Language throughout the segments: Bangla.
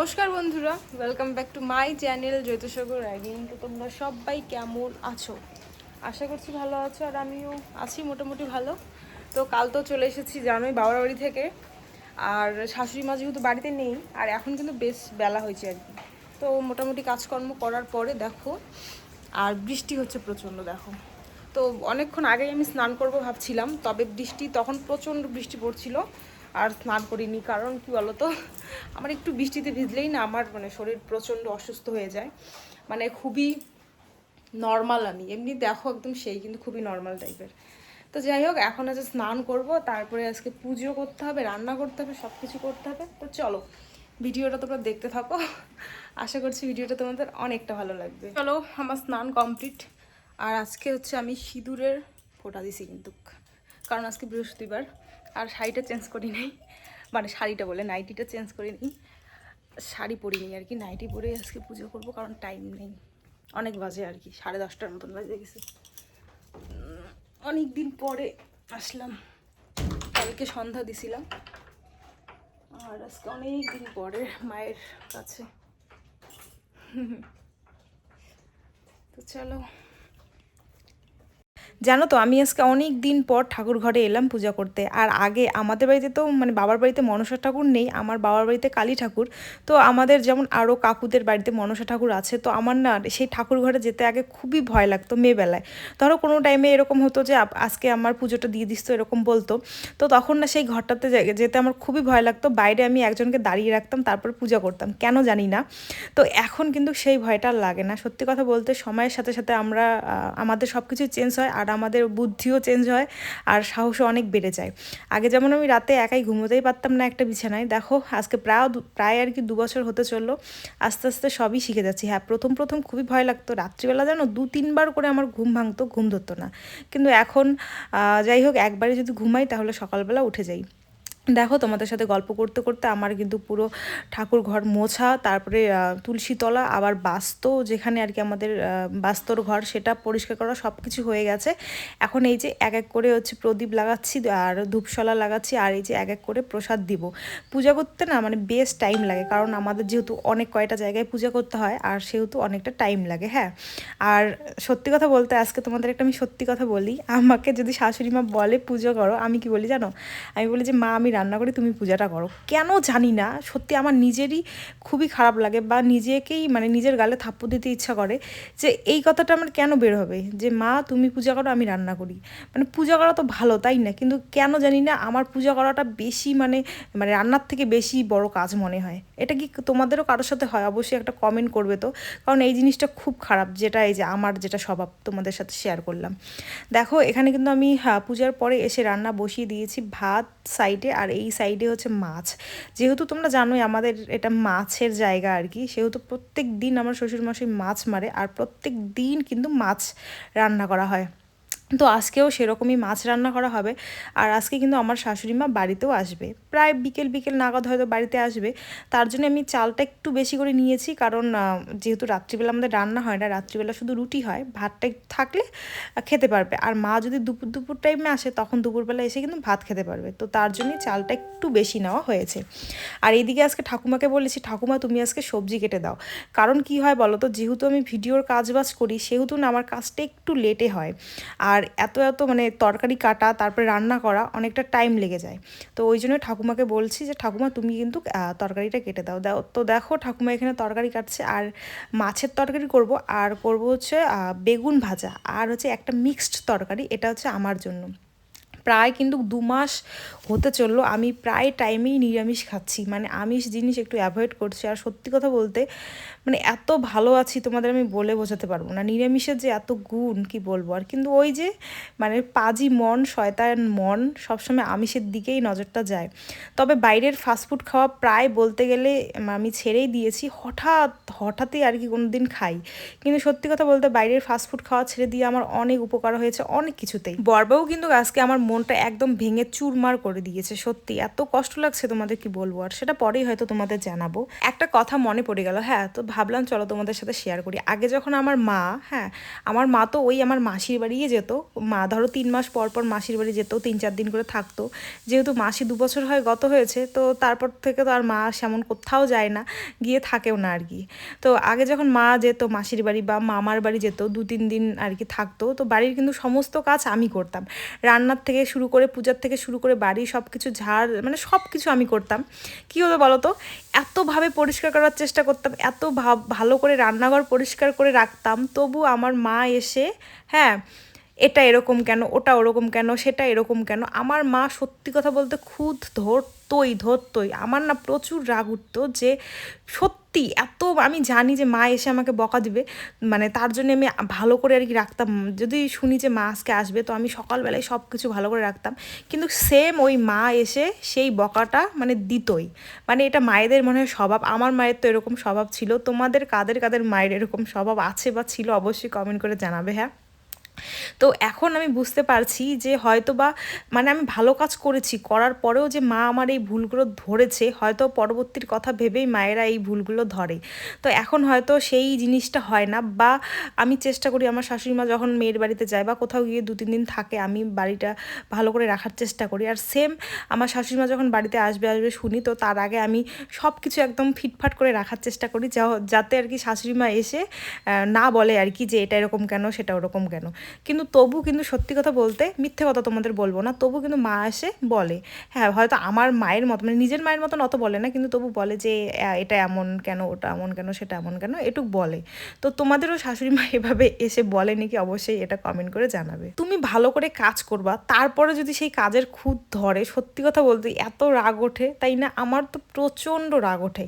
নমস্কার বন্ধুরা welcome back to my channel জ্যোতিষগর রাইডিং তো তোমরা সবাই কেমন আছো? আশা করছি ভালো আছো আর আমিও আছি মোটামুটি ভালো। তো কাল তো চলে এসেছি জানোই বাবার বাড়ি থেকে। আর শাশুড়ি মা যেহেতু বাড়িতে নেই, আর এখন কিন্তু বেশ বেলা হয়েছে আর কি। তো মোটামুটি কাজকর্ম করার পরে দেখো, আর বৃষ্টি হচ্ছে প্রচণ্ড, দেখো। তো অনেকক্ষণ আগেই আমি স্নান করব ভাবছিলাম, তবে বৃষ্টি, তখন প্রচণ্ড বৃষ্টি পড়ছিল। আর স্নান করিনি, কারণ কি বলতো? আমার একটু বৃষ্টিতে ভিজলেই না আমার মানে শরীর প্রচণ্ড অসুস্থ হয়ে যায়। মানে খুবই নর্মাল আমি। এমনি দেখো একদম সেই, কিন্তু খুবই নর্মাল টাইপের তো যাই হোক, এখন আছে স্নান করব, তারপরে আজকে পুজো করতে হবে, রান্না করতে হবে সব কিছু করতে হবে। তো চলো, ভিডিওটা তোমরা দেখতে থাকো। আশা করছি ভিডিওটা তোমাদের অনেকটা ভালো লাগবে। চলো, আমার স্নান কমপ্লিট আর আজকে হচ্ছে আমি সিঁদুরের ফোটা দিছি কিন্তু, কারণ আজকে বৃহস্পতিবার। আর শাড়িটা চেঞ্জ করি নাই। মানে শাড়িটা বলে নাইটিটা চেঞ্জ করি নি। শাড়ি পরিনি আর কি, নাইটি পরে আজকে পুজো করব কারণ টাইম নেই। অনেক বাজে আর কি, সাড়ে দশটার মতন বাজে গেছে। অনেক দিন পরে আসলাম। কালকে সন্ধ্যা দিছিলাম। আর আজকে অনেক দিন পরে মায়ের কাছে। তো চলো। জানো তো, আমি আজকে অনেক দিন পর ঠাকুর ঘরে এলাম পূজা করতে। আর আগে আমাদের বাড়িতে তো মানে বাবার বাড়িতে মনসা ঠাকুর নেই, আমার বাবার বাড়িতে কালী ঠাকুর। তো আমাদের যেমন আরও কাকুদের বাড়িতে মনসা ঠাকুর আছে, তো আমার না সেই ঠাকুর ঘরে যেতে আগে খুবই ভয় লাগতো মেয়েবেলায়। ধরো কোনো টাইমে এরকম হতো যে আজকে আমার পুজোটা দিয়ে দিস তো এরকম বলতো। তো তখন না সেই ঘরটাতে যেতে আমার খুবই ভয় লাগতো। বাইরে আমি একজনকে দাঁড়িয়ে রাখতাম, তারপর পূজা করতাম। কেন জানি না। তো এখন কিন্তু সেই ভয়টা লাগে না। সত্যি কথা বলতে সময়ের সাথে সাথে আমরা আমাদের সব কিছু চেঞ্জ হয়, আর আমাদের বুদ্ধিও চেঞ্জ হয় আর সাহসও অনেক বেড়ে যায়। আগে যেমন আমি রাতে একাই ঘুমোতেই পারতাম না একটা বিছানায়, দেখো আজকে প্রায় প্রায় আর কি দু বছর হতে চলল, আস্তে আস্তে সবই শিখে যাচ্ছি। হ্যাঁ প্রথম প্রথম খুবই ভয় লাগতো, রাত্রিবেলা যেন দু তিনবার করে আমার ঘুম ভাঙতো, ঘুম ধরতো না। কিন্তু এখন যাই হোক, একবারে যদি ঘুমাই তাহলে সকালবেলা উঠে যাই। দেখো, তোমাদের সাথে গল্প করতে করতে আমার কিন্তু পুরো ঠাকুর ঘর মোছা, তারপরে তুলসীতলা, আবার বাস্ত, যেখানে আর কি আমাদের বাস্তর ঘর, সেটা পরিষ্কার করা সব কিছু হয়ে গেছে। এখন এই যে এক এক করে হচ্ছে প্রদীপ লাগাচ্ছি, আর ধূপশলা লাগাচ্ছি, আর এই যে এক এক করে প্রসাদ দিব। পূজা করতে না মানে বেশ টাইম লাগে, কারণ আমাদের যেহেতু অনেক কয়টা জায়গায় পূজা করতে হয়, আর সেহেতু অনেকটা টাইম লাগে হ্যাঁ? আর সত্যি কথা বলতে আজকে তোমাদের একটা আমি সত্যি কথা বলি, আমাকে যদি শাশুড়ি মা বলে পুজো করো, আমি কি বলি জানো? আমি বলি যে, মা, আমি রান্না করি তুমি পূজাটা করো। কেন জানি না সত্যি আমার নিজেরই খুবই খারাপ লাগে বা নিজেকেই মানে নিজের গালে থাপ্পড় দিতে ইচ্ছা করে যে এই কথাটা আমার কেন বের হবে? যে মা তুমি পূজা করো আমি রান্না করি। মানে পূজা করা তো ভালো তাই না? কিন্তু কেন জানি না আমার পূজা করাটা বেশি মানে মানে রান্নার থেকে বেশি বড় কাজ মনে হয়। এটা কি তোমাদেরও কারোর সাথে হয়? অবশ্যই একটা কমেন্ট করবে তো। কারণ এই জিনিসটা খুব খারাপ যেটা এই যে আমার যেটা স্বভাব তোমাদের সাথে শেয়ার করলাম। দেখো এখানে কিন্তু আমি হ্যাঁ, পূজার পরে এসে রান্না বসিয়ে দিয়েছি ভাত সাইডে আর এই সাইডে হচ্ছে মাছ। যেহেতু তোমরা জানোই আমাদের এটা মাছের জায়গা আর কি, সেহেতু প্রত্যেক দিন আমার শ্বশুরমশাই মাছ মারে আর প্রত্যেক দিন কিন্তু মাছ রান্না করা হয়। তো আজকেও সেরকমই মাছ রান্না করা হবে। আর আজকে কিন্তু আমার শাশুড়ি মা বাড়িতেও আসবে। প্রায় বিকেল বিকেল নাগাদ হয়তো বাড়িতে আসবে। তার জন্য আমি চালটা একটু বেশি করে নিয়েছি। কারণ যেহেতু রাত্রিবেলা আমাদের রান্না হয় না, রাত্রিবেলা শুধু রুটি হয়। ভাতটা থাকলে খেতে পারবে। আর মা যদি দুপুর দুপুর টাইমে আসে, তখন দুপুরবেলা এসে কিন্তু ভাত খেতে পারবে। তো তার জন্যই চালটা একটু বেশি নেওয়া হয়েছে। আর এইদিকে আজকে ঠাকুমাকে বলেছি, ঠাকুমা, তুমি আজকে সবজি কেটে দাও। কারণ কি হয় বলো তো যেহেতু আমি ভিডিওর কাজ বাজ করি, সেহেতু না আমার কাজটা একটু লেটে হয়। আর এত এত মানে তরকারি কাটা, তারপরে রান্না করা অনেকটা টাইম লেগে যায়। তো ওই জন্য ঠাকুমাকে বলছি যে, ঠাকুমা, তুমি কিন্তু তরকারিটা কেটে দাও। দাও, তো দেখো ঠাকুমা এখানে তরকারি কাটছে। আর মাছের তরকারি করব, আর করব হচ্ছে বেগুন ভাজা। আর হচ্ছে একটা মিক্সড তরকারি, এটা হচ্ছে আমার জন্য। প্রায় কিন্তু দু মাস হতে চলল। আমি প্রায় টাইমেই নিরামিষ খাচ্ছি। মানে আমিষ জিনিস একটু অ্যাভয়েড করছি। আর সত্যি কথা বলতে মানে এত ভালো আছি তোমাদের আমি বলে বোঝাতে পারব না। নিরামিষের যে এত গুণ, কি বলব? আর কিন্তু ওই যে মানে পাজি মন, শয়তান মন, সবসময় আমিষের দিকেই নজরটা যায়। তবে বাইরের ফাস্টফুড খাওয়া প্রায় বলতে গেলে, আমি ছেড়েই দিয়েছি। হঠাৎ, হঠাৎই আর কি কোনো দিন খাই। কিন্তু সত্যি কথা বলতে, বাইরের ফাস্টফুড খাওয়া ছেড়ে দিয়ে আমার অনেক উপকার হয়েছে অনেক কিছুতেই। বরবাও কিন্তু আজকে আমার মন মনটা একদম ভেঙে চুরমার করে দিয়েছে, সত্যি। এত কষ্ট লাগছে তোমাদের কি বলব? আর সেটা পরেই হয়তো তোমাদের জানাব। একটা কথা মনে পড়ে গেল হ্যাঁ তো ভাবলাম চলো তোমাদের সাথে শেয়ার করি। আগে যখন আমার মা হ্যাঁ আমার মা তো ওই আমার মাসির বাড়িয়ে যেত। মা ধরো তিন মাস পর পর মাসির বাড়ি যেত, তিন চার দিন করে থাকতো। যেহেতু মাসি দু বছর হয় গত হয়েছে, তো তারপর থেকে তো আর মা সেমন কোথাও যায় না, গিয়ে থাকেও না আর কি। তো আগে যখন মা যেত, মাসির বাড়ি বা মামার বাড়ি যেত, দু তিন দিন আর কি থাকতো, তো বাড়ির কিন্তু সমস্ত কাজ আমি করতাম। রান্নার থেকে শুরু করে, পূজার থেকে শুরু করে বাড়ি সব কিছু ঝাড় মানে সব কিছু আমি করতাম। কী হতো বলো তো এতভাবে পরিষ্কার করার চেষ্টা করতাম, এত ভালো করে রান্নাঘর পরিষ্কার করে রাখতাম, তবু আমার মা এসে হ্যাঁ এটা এরকম কেন, ওটা ওরকম কেন, সেটা এরকম কেন? আমার মা সত্যি কথা বলতে খুদ ধরতই ধরতই। আমার না প্রচুর রাগ উঠতো যে সত্যি এত আমি জানি যে মা এসে আমাকে বকা দিবে মানে তার জন্য আমি ভালো করে আর কি রাখতাম। যদি শুনি যে মা আজকে আসবে, তো আমি সকালবেলায় সব কিছু ভালো করে রাখতাম। কিন্তু সেম ওই মা এসে সেই বকাটা মানে দিতই। মানে এটা মায়েদের মনে হয় স্বভাব। আমার মায়ের তো এরকম স্বভাব ছিল। তোমাদের কাদের কাদের মায়ের এরকম স্বভাব আছে বা ছিল অবশ্যই কমেন্ট করে জানাবে হ্যাঁ? তো এখন আমি বুঝতে পারছি যে হয়তো বা মানে আমি ভালো কাজ করেছি, করার পরেও যে মা আমার এই ভুলগুলো ধরেছে, হয়তো পরবর্তীর কথা ভেবেই মায়েরা এই ভুলগুলো ধরে। তো এখন হয়তো সেই জিনিসটা হয় না বা আমি চেষ্টা করি আমার শাশুড়ি মা যখন মেয়ের বাড়িতে যায় বা কোথাও গিয়ে দু তিন দিন থাকে, আমি বাড়িটা ভালো করে রাখার চেষ্টা করি। আর সেম আমার শাশুড়ি মা যখন বাড়িতে আসবে আসবে শুনি, তো তার আগে আমি সব কিছু একদম ফিটফাট করে রাখার চেষ্টা করি যাতে আর কি শাশুড়ি মা এসে না বলে আর কি যে এটা এরকম কেন, সেটা ওরকম কেন। কিন্তু তবু কিন্তু সত্যি কথা বলতে মিথ্যে কথা তোমাদের বলব না, তবু কিন্তু মা এসে বলে। হ্যাঁ হয়তো আমার মায়ের মতো মানে নিজের মায়ের মতন অত বলে না, কিন্তু তবু বলে যে এটা এমন কেন, ওটা এমন কেন, সেটা এমন কেন? এটুক বলে। তো তোমাদেরও শাশুড়ি মা এভাবে এসে বলে নাকি অবশ্যই এটা কমেন্ট করে জানাবে। তুমি ভালো করে কাজ করবা, তারপরে যদি সেই কাজের খুঁত ধরে, সত্যি কথা বলতে এত রাগ ওঠে, তাই না? আমার তো প্রচণ্ড রাগ ওঠে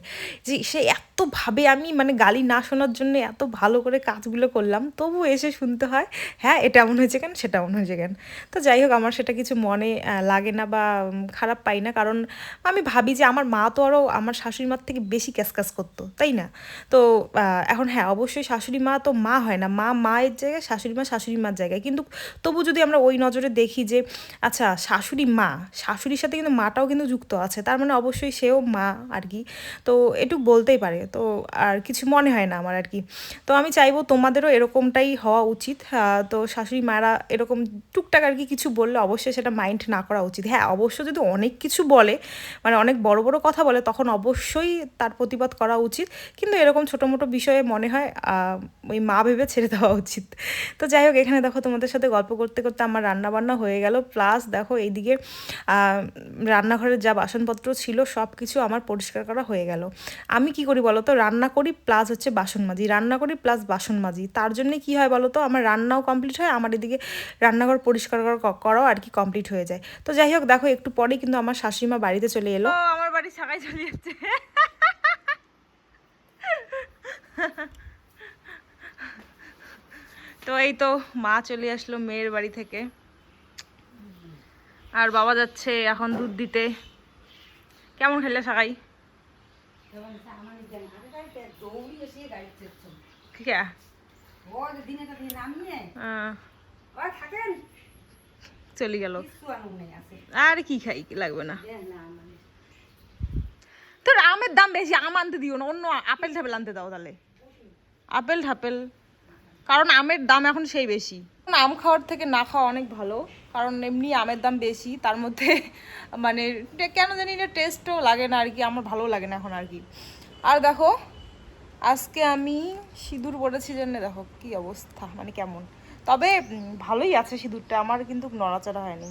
যে, সে এতভাবে আমি মানে গালি না শোনার জন্য এত ভালো করে কাজগুলো করলাম, তবু এসে শুনতে হয় হ্যাঁ এটা এমন হয়েছে কেন, সেটা এমন হয়েছে কেন? তো যাই হোক, আমার সেটা কিছু মনে লাগে না বা খারাপ পাই না, কারণ আমি ভাবি যে আমার মা তো আরও আমার শাশুড়ি মার থেকে বেশি ক্যাসকাস করতো, তাই না? তো এখন হ্যাঁ অবশ্যই শাশুড়ি মা তো মা হয় না, মা মায়ের জায়গায়, শাশুড়ি মা শাশুড়ি মার জায়গায়, কিন্তু তবু যদি আমরা ওই নজরে দেখি যে আচ্ছা শাশুড়ি মা, শাশুড়ির সাথে কিন্তু মাটাও কিন্তু যুক্ত আছে, তার মানে অবশ্যই সেও মা আর কি, তো এটুক বলতেই পারে। তো আর কিছু মনে হয় না আমার আর কি। তো আমি চাইব তোমাদেরও এরকমটাই হওয়া উচিত। তো শাশুড়ি মারা এরকম টুকটাক আর কি কিছু বললে অবশ্যই সেটা মাইন্ড না করা উচিত। হ্যাঁ অবশ্য যদি অনেক কিছু বলে মানে অনেক বড় বড় কথা বলে, তখন অবশ্যই তার প্রতিবাদ করা উচিত। কিন্তু এরকম ছোটো, মোটো বিষয়ে মনে হয় ওই মা ভেবে ছেড়ে দেওয়া উচিত। তো যাই হোক, এখানে দেখো তোমাদের সাথে গল্প করতে করতে আমার রান্নাবান্না হয়ে গেল। প্লাস দেখো এইদিকে রান্নাঘরের যা বাসনপত্র ছিল সব কিছু আমার পরিষ্কার করা হয়ে গেল। আমি কি করি বলো তো রান্না করি প্লাস হচ্ছে বাসন মাজি রান্না করি প্লাস বাসন মাজি তার জন্য কি হয় বলো তো আমার রান্নাও কমপ্লিট হয় আমার এদিকে রান্নাঘর পরিষ্কার করা- করাও আর কি কমপ্লিট হয়ে যায়। তো যাই হোক দেখো একটু পরেই কিন্তু আমার শাশুড়িমা বাড়িতে চলে এলো। আমার বাড়ি ছাগাই চলে যাচ্ছে। তো এই তো মা চলে আসলো মেয়ের বাড়ি থেকে। আর বাবা যাচ্ছে এখন দুধ দিতে। কেমন খেলে সাকাই ঠিক চলে গেল। আর কি খাই লাগবে না। তোর আমের দাম বেশি আম আনতে দিও না অন্য আপেল ঠাপেল আনতে দাও তাহলে। আপেল ঠাপেল। কারণ আমের দাম এখন সেই বেশি। আম খাওয়ার থেকে না খাওয়া অনেক ভালো। কারণ এমনি আমের দাম বেশি তার মধ্যে মানে কেন জানি না টেস্টও লাগে না আর কি আমার ভালো লাগে না এখন আর কি। আর দেখো আজকে আমি সিঁদুর পড়েছি জন্য, দেখো কি অবস্থা মানে কেমন। তবে ভালোই আছে সিঁদুরটা, আমার কিন্তু নড়াচড়া হয়নি।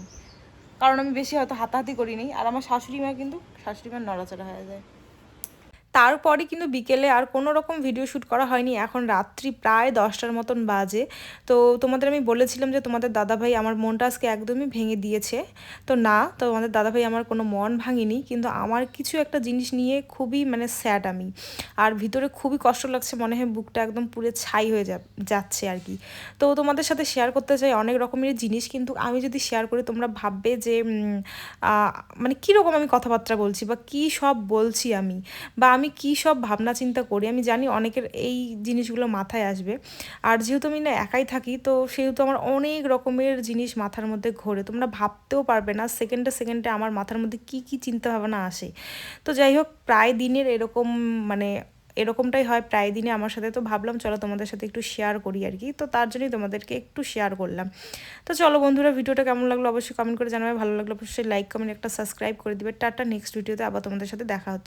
কারণ আমি বেশি হয়তো হাতাহাতি করিনি, আর আমার শাশুড়ি মা কিন্তু শাশুড়ি মার নড়াচড়া হয়ে যায়। তারপরে কিন্তু বিকেলে আর কোনো রকম ভিডিও শ্যুট করা হয়নি। এখন রাত্রি প্রায় দশটার মতন বাজে। তো তোমাদের আমি বলেছিলাম যে তোমাদের দাদাভাই আমার মনটা আজকে একদমই ভেঙে দিয়েছে। তো না তো আমাদের দাদাভাই আমার কোনো মন ভাঙেনি, কিন্তু আমার কিছু একটা জিনিস নিয়ে খুবই মানে স্যাড আমি। আর ভিতরে খুবই কষ্ট লাগছে, মনে হয় বুকটা একদম পুরো ছাই হয়ে যাচ্ছে আর কি। তো তোমাদের সাথে শেয়ার করতে চাই অনেক রকমের জিনিস, কিন্তু আমি যদি শেয়ার করি তোমরা ভাববে যে মানে কীরকম আমি কথাবার্তা বলছি বা কী সব বলছি আমি? বা আমি কি সব ভাবনা চিন্তা করি, আমি জানি অনেকের এই জিনিসগুলো মাথায় আসবে। আর যেহেতু আমি না একাই থাকি, তো সেহেতু আমার অনেক রকমের জিনিস মাথার মধ্যে ঘোরে। তোমরা ভাবতেও পারবে না সেকেন্ডে সেকেন্ডে আমার মাথার মধ্যে কি কি চিন্তা ভাবনা আসে। তো যাই হোক, প্রায় দিনের এরকম মানে এরকমটাই হয়। প্রায় দিনে আমার সাথে তো ভাবলাম, চলো তোমাদের সাথে একটু শেয়ার করি আর কি। তো তার জন্যই তোমাদেরকে একটু শেয়ার করলাম। তো চলো বন্ধুরা, ভিডিওটা কেমন লাগল অবশ্যই কমেন্ট করে জানাবে। ভালো লাগল অবশ্যই লাইক কমেন্ট একটা সাবস্ক্রাইব করে দিবে। টাটা নেক্সট ভিডিওতে আবার তোমাদের সাথে দেখা হচ্ছে।